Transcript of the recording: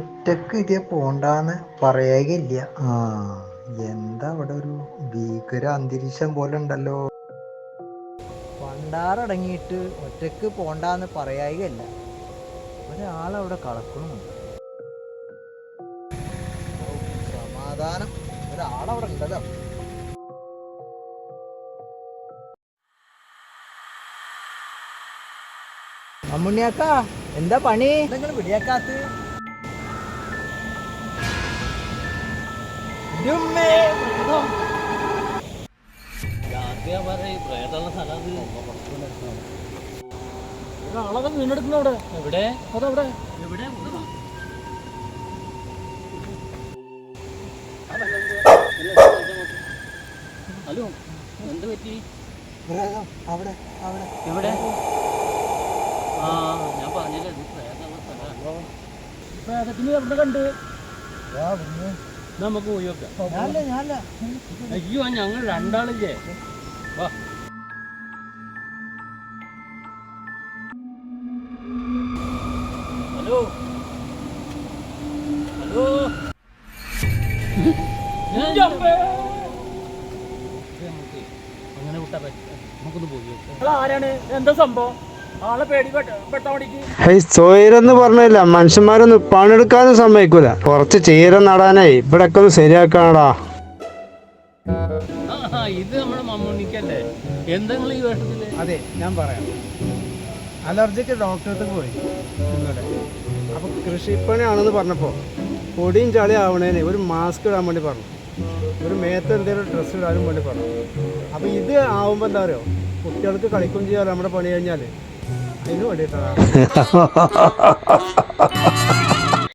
ഒറ്റയ്ക്ക് ഇതേ പോണ്ടാന്ന് പറയുകയില്ല ആ എന്താ അവിടെ ഒരു ഭീകര അന്തരീക്ഷം പോലെ ഉണ്ടല്ലോ. പണ്ടാറടങ്ങിയിട്ട് ഒറ്റയ്ക്ക് പോണ്ടാന്ന് പറയുകയില്ല ഒരാളവിടെ കളക്കണമുണ്ട് സമാധാനം. ഒരാളവിടെ ഉണ്ടല്ലോ. അമ്മുണ്ണിയാക്ക എന്താ പണി? നിങ്ങൾ വിടിയാക്കാത്ത ഒരാളൊക്കെ വീണ്ടെടുക്കുന്ന അവിടെ. എവിടെ? അതവിടെ. എവിടെ ഹലോ എന്ത് പറ്റി? അവിടെ അവിടെ. എവിടെ? ആ ഞാൻ പറഞ്ഞില്ലേ ഇത് പ്രേതമുള്ള സ്ഥലമാണ്. പ്രേതത്തിന് എവിടെ കണ്ട്. നമുക്ക് പോയി വെക്കാം. അയ്യോ ഞങ്ങൾ രണ്ടാളില്ലേ? വാ. ഹലോ? ഹലോ? അങ്ങനെ വിട്ടാ പറ്റില്ല. നമുക്കൊന്ന് പോയി ആരാണ് എന്താ സംഭവം? സ്വൈരെന്ന് പറഞ്ഞില്ല. മനുഷ്യന്മാരൊന്നും പണിയെടുക്കാനും സമ്മതിക്കൂല. കുറച്ച് ചീര ഇവിടെ ഒക്കെ ഒന്ന് ശരിയാക്കാണടാ ഇത് നമ്മുടെ മമ്മൂണിക്കല്ലേ? എന്തെങ്കിലും ഈ വേഷത്തിൽ? അതെ ഞാൻ പറയാം. അലർജിക്ക് ഡോക്ടർക്ക് പോയി ഇന്നലെ. അപ്പൊ കൃഷിപ്പണിയാണെന്ന് പറഞ്ഞപ്പോ പൊടിയും ചളി ആവണേന് ഒരു മാസ്ക് ഇടാൻ വേണ്ടി പറഞ്ഞു. ഒരു മേത്ത എന്തെങ്കിലും ഡ്രസ്സ് ഇടാനും വേണ്ടി പറഞ്ഞു. അപ്പൊ ഇത് ആവുമ്പോ എന്താ പറയുക കുട്ടികൾക്ക് കളിക്കും ചെയ്യാമല്ലോ നമ്മുടെ പണി കഴിഞ്ഞാൽ ಏನು ಹೊಡಿತಾರ